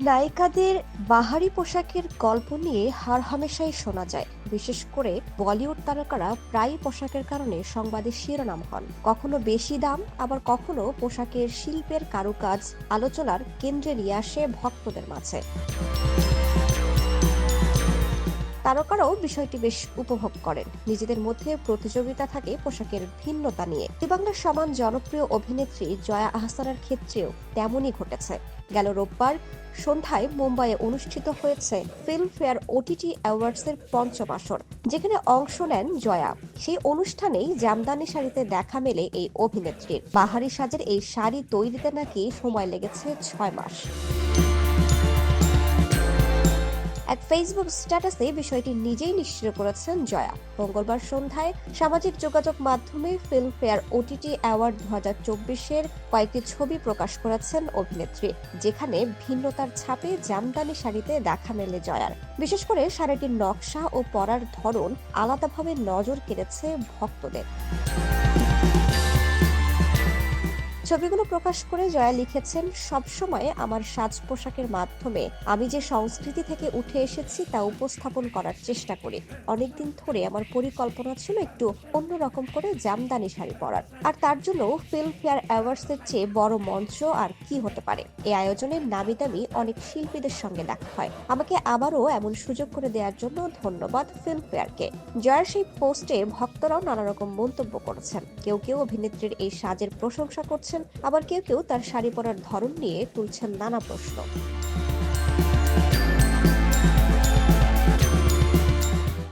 নায়িকাদের বাহারি পোশাকের গল্প নিয়ে হার হামেশাই শোনা যায়। বিশেষ করে বলিউড তারকারা প্রায় পোশাকের কারণে সংবাদে শিরোনাম হন। কখনো বেশি দাম, আবার কখনো পোশাকের শিল্পের কারুকাজ, আলোচনার কেন্দ্রে নিয়ে আসে ভক্তদের মাঝে। তারকারাও বিষয়টি বেশ উপভোগ করেন। নিজেদের মধ্যে প্রতিযোগিতা থাকে পোশাকের ভিন্নতা নিয়ে। বাংলার সমান জনপ্রিয় অভিনেত্রী জয়া আহসানের ক্ষেত্রেও তেমনই ঘটেছে। গেল রোববার সন্ধ্যায় মুম্বাইয়ে অনুষ্ঠিত হয়েছে ফিল্মফেয়ার ওটিটি অ্যাওয়ার্ডসের পঞ্চম আসর, যেখানে অংশ নেন জয়া। সেই অনুষ্ঠানেই জামদানি শাড়িতে দেখা মেলে এই অভিনেত্রীর। বাহারি সাজের এই শাড়ি তৈরিতে নাকি সময় লেগেছে ছয় মাস। এক ফেসবুক স্ট্যাটাসে বিষয়টি নিজেই নিশ্চিত করেছেন জয়া। মঙ্গলবার সন্ধ্যায় সামাজিক যোগাযোগ মাধ্যমে ফিল্মফেয়ার ওটিটি অ্যাওয়ার্ড দু হাজার চব্বিশের কয়েকটি ছবি প্রকাশ করেছেন অভিনেত্রী, যেখানে ভিন্নতার ছাপে জামদানি শাড়িতে দেখা মেলে জয়ার। বিশেষ করে শাড়িটির নকশা ও পরার ধরন আলাদাভাবে নজর কেড়েছে ভক্তদের। ছবিগুলো প্রকাশ করে জয়া লিখেছেন সবসময় আমার সাজ পোশাকের মাধ্যমে আমি যে সংস্কৃতি থেকে উঠে এসেছি তা উপস্থাপন করার চেষ্টা করি। অনেকদিন ধরে আমার পরিকল্পনা ছিল একটু অন্যরকম করে জামদানি শাড়ি পরার। আর তার জন্য ফিল্মফেয়ার অ্যাওয়ার্ডস এর চেয়ে বড় মঞ্চ আর কি হতে পারে? এই আয়োজনে নামি দামি অনেক শিল্পীদের সঙ্গে দেখা হয়। আমাকে আবারও এমন সুযোগ করে দেওয়ার জন্য ধন্যবাদ ফিল্মফেয়ারকে। জয়ার সেই পোস্টে ভক্তরাও নানা রকম মন্তব্য করেছেন। কেউ কেউ অভিনেত্রীর এই সাজের প্রশংসা করছেন আবার কেউ কেউ তার শাড়ি পরার ধরন নিয়ে তুলছেন নানা প্রশ্ন।